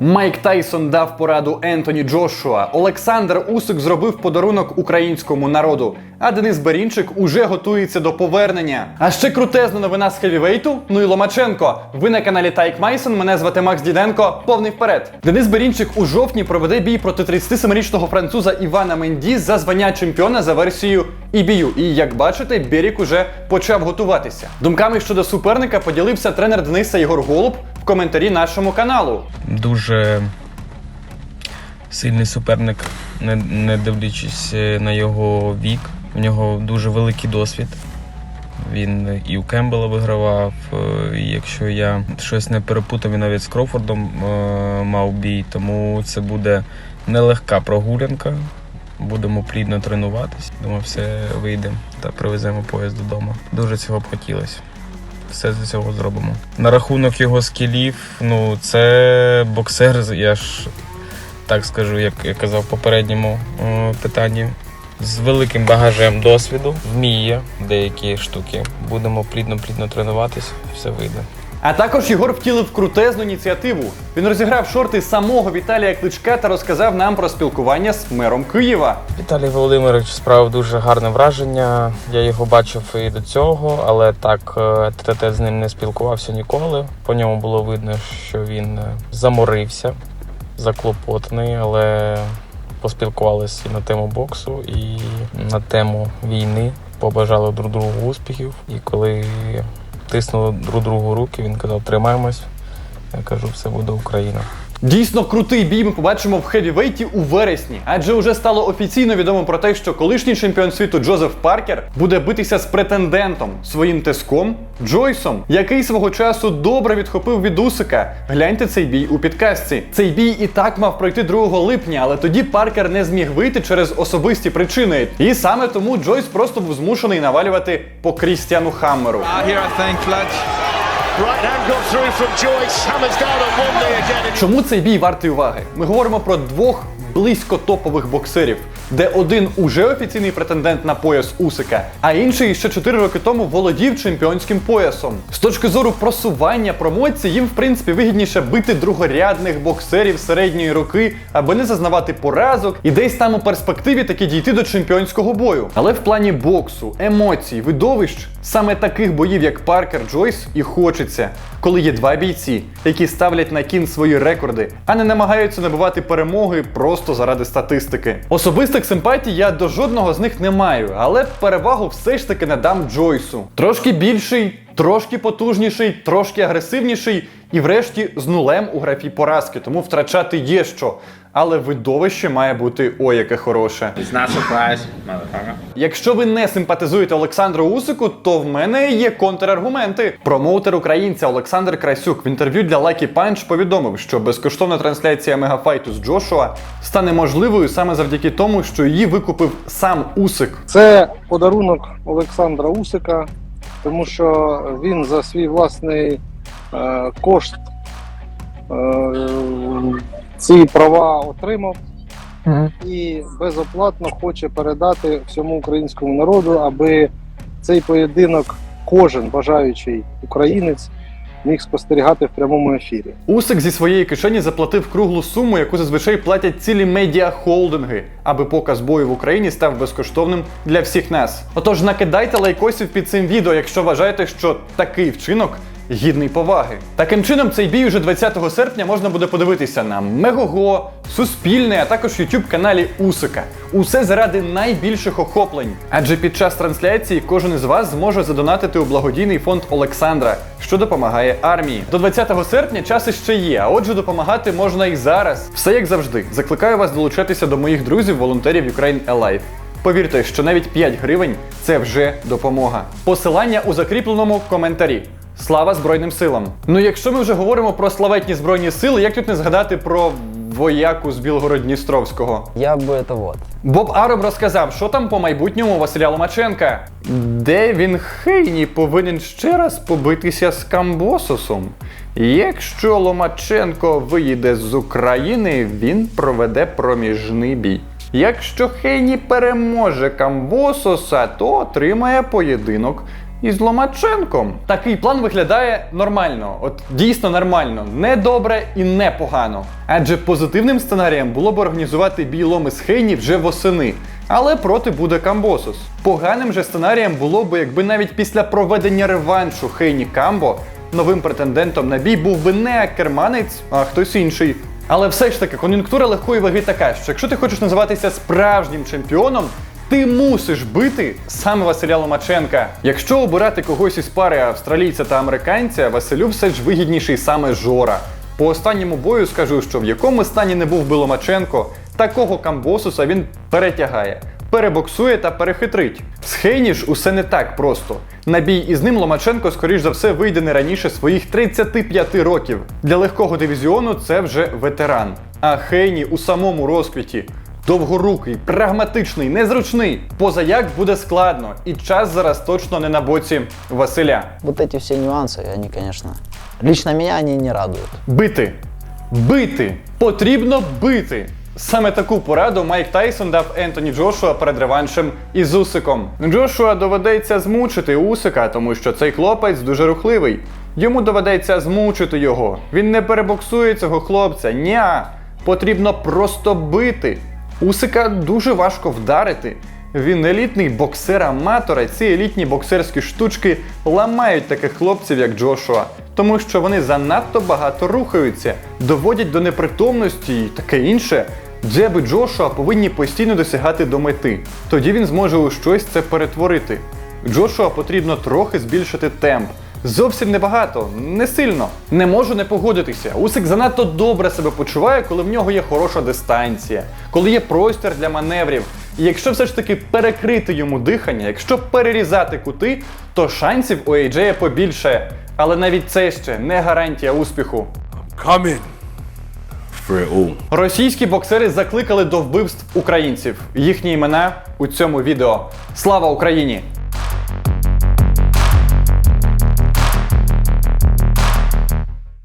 Майк Тайсон дав пораду Ентоні Джошуа. Олександр Усик зробив подарунок українському народу. А Денис Берінчик уже готується до повернення. А ще крутезна новина з хевівейту. Ну і Ломаченко. Ви на каналі Тайк Майсон. Мене звати Макс Діденко. Повний вперед. Денис Берінчик у жовтні проведе бій проти 37-річного француза Івана Менді за звання чемпіона за версією EBU. І як бачите, Берік уже почав готуватися. Думками щодо суперника поділився тренер Дениса Єгор Голуб коментарі нашому каналу. дуже сильний суперник, не, не дивлячись е, на його вік. У нього дуже великий досвід. Він і у Кембела вигравав. е, і Якщо я щось не перепутав, він навіть з Крофордом е, мав бій, тому це буде нелегка прогулянка. Будемо плідно тренуватись. Думаю, все вийде та привеземо поїзд додому. Дуже цього б хотілося. Все з цього зробимо. На рахунок його скілів, ну це боксер, я ж так скажу, як я казав в попередньому е, питанні. З великим багажем досвіду, вміє деякі штуки. Будемо плідно-плідно тренуватись, все вийде. А також Єгор втілив крутезну ініціативу. Він розіграв шорти самого Віталія Кличка та розказав нам про спілкування з мером Києва. Віталій Володимирович справив дуже гарне враження. Я його бачив і до цього, але так е, тет з ним не спілкувався ніколи. По ньому було видно, що він е, заморився, заклопотаний, але поспілкувалися і на тему боксу, і на тему війни. Побажали друг другу успіхів. І коли тиснули друг другу руки, він казав: тримаємось. Я кажу, все буде Україна. Дійсно крутий бій ми побачимо в хевівейті у вересні, адже вже стало офіційно відомо про те, що колишній чемпіон світу Джозеф Паркер буде битися з претендентом своїм тиском Джойсом, який свого часу добре відхопив від Усика. Гляньте цей бій у підкастці. Цей бій і так мав пройти 2 липня, але тоді Паркер не зміг вийти через особисті причини. І саме тому Джойс просто був змушений навалювати по Крістіану Хаммеру. Here, I Fletch. Чому цей бій вартий уваги? Ми говоримо про двох близько топових боксерів, де один уже офіційний претендент на пояс Усика, а інший ще 4 роки тому володів чемпіонським поясом. З точки зору просування промоції, їм в принципі вигідніше бити другорядних боксерів середньої руки, аби не зазнавати поразок і десь там у перспективі таки дійти до чемпіонського бою. Але в плані боксу, емоцій, видовищ, саме таких боїв, як Паркер Джойс, і хочеться, коли є два бійці, які ставлять на кін свої рекорди, а не намагаються набувати перемоги просто заради статистики. Особистих симпатій я до жодного з них не маю, але перевагу все ж таки надам Джойсу. Трошки більший, трошки потужніший, трошки агресивніший і, врешті, з нулем у графі поразки, тому втрачати є що. Але видовище має бути ой, яке хороше. It's not surprise, motherfucker. Якщо ви не симпатизуєте Олександру Усику, то в мене є контраргументи. Промоутер українця Олександр Красюк в інтерв'ю для Lucky Punch повідомив, що безкоштовна трансляція мегафайту з Джошуа стане можливою саме завдяки тому, що її викупив сам Усик. Це подарунок Олександра Усика, тому що він за свій власний е, кошт е, ці права отримав і безоплатно хоче передати всьому українському народу, аби цей поєдинок кожен бажаючий українець міг спостерігати в прямому ефірі. Усик зі своєї кишені заплатив круглу суму, яку зазвичай платять цілі медіахолдинги, аби показ бою в Україні став безкоштовним для всіх нас. Отож, накидайте лайкосів під цим відео, якщо вважаєте, що такий вчинок. Гідний поваги. Таким чином, цей бій уже 20 серпня можна буде подивитися на Мегого, Суспільне, а також YouTube каналі Усика. Усе заради найбільших охоплень. Адже під час трансляції кожен із вас зможе задонатити у благодійний фонд Олександра, що допомагає армії. До 20 серпня час іще є, а отже, допомагати можна і зараз. Все як завжди. Закликаю вас долучатися до моїх друзів, волонтерів Ukraine Alive. Повірте, що навіть 5 гривень це вже допомога. Посилання у закріпленому коментарі. Слава Збройним силам! Ну, якщо ми вже говоримо про славетні збройні сили, як тут не згадати про вояку з Білгород-Дністровського? Я бы это вот. Боб Ароб розказав, що там по майбутньому Василя Ломаченка. Де він Хейні повинен ще раз побитися з Камбососом. Якщо Ломаченко виїде з України, він проведе проміжний бій. Якщо Хейні переможе Камбососа, то отримає поєдинок із Ломаченком. Такий план виглядає нормально, от дійсно нормально, не добре і не погано. Адже позитивним сценарієм було б організувати бій Ломи з Хейні вже восени, але проти буде Камбосус. Поганим же сценарієм було б, якби навіть після проведення реваншу Хейні Камбо новим претендентом на бій був би не Акерманець, а хтось інший. Але все ж таки, кон'юнктура легкої ваги така, що якщо ти хочеш називатися справжнім чемпіоном, ти мусиш бити саме Василя Ломаченка. Якщо обирати когось із пари австралійця та американця, Василю все ж вигідніший саме Жора. По останньому бою скажу, що в якому стані не був би Ломаченко, такого камбосуса він перетягає, перебоксує та перехитрить. З Хейні ж усе не так просто. На бій із ним Ломаченко, скоріш за все, вийде не раніше своїх 35 років. Для легкого дивізіону це вже ветеран. А Хейні у самому розквіті. Довгорукий, прагматичний, незручний. Позаяк буде складно, і час зараз точно не на боці Василя. Вот эти все нюансы, они, конечно, лично меня они не радуют. Бити. Бити. Потрібно бити. Саме таку пораду Майк Тайсон дав Ентоні Джошуа перед реваншем із Усиком. Джошуа доведеться змучити Усика, тому що цей хлопець дуже рухливий. Йому доведеться змучити його. Він не перебоксує цього хлопця. Ня. Потрібно просто бити. Усика дуже важко вдарити. Він елітний боксер-аматор, і ці елітні боксерські штучки ламають таких хлопців, як Джошуа, тому що вони занадто багато рухаються, доводять до непритомності і таке інше. Джеби Джошуа повинні постійно досягати до мети. Тоді він зможе у щось це перетворити. Джошуа потрібно трохи збільшити темп. Зовсім небагато, не сильно. Не можу не погодитися. Усик занадто добре себе почуває, коли в нього є хороша дистанція, коли є простір для маневрів. І якщо все ж таки перекрити йому дихання, якщо перерізати кути, то шансів у AJ побільшає. Але навіть це ще не гарантія успіху. coming for. Російські боксери закликали до вбивств українців. Їхні імена у цьому відео. Слава Україні!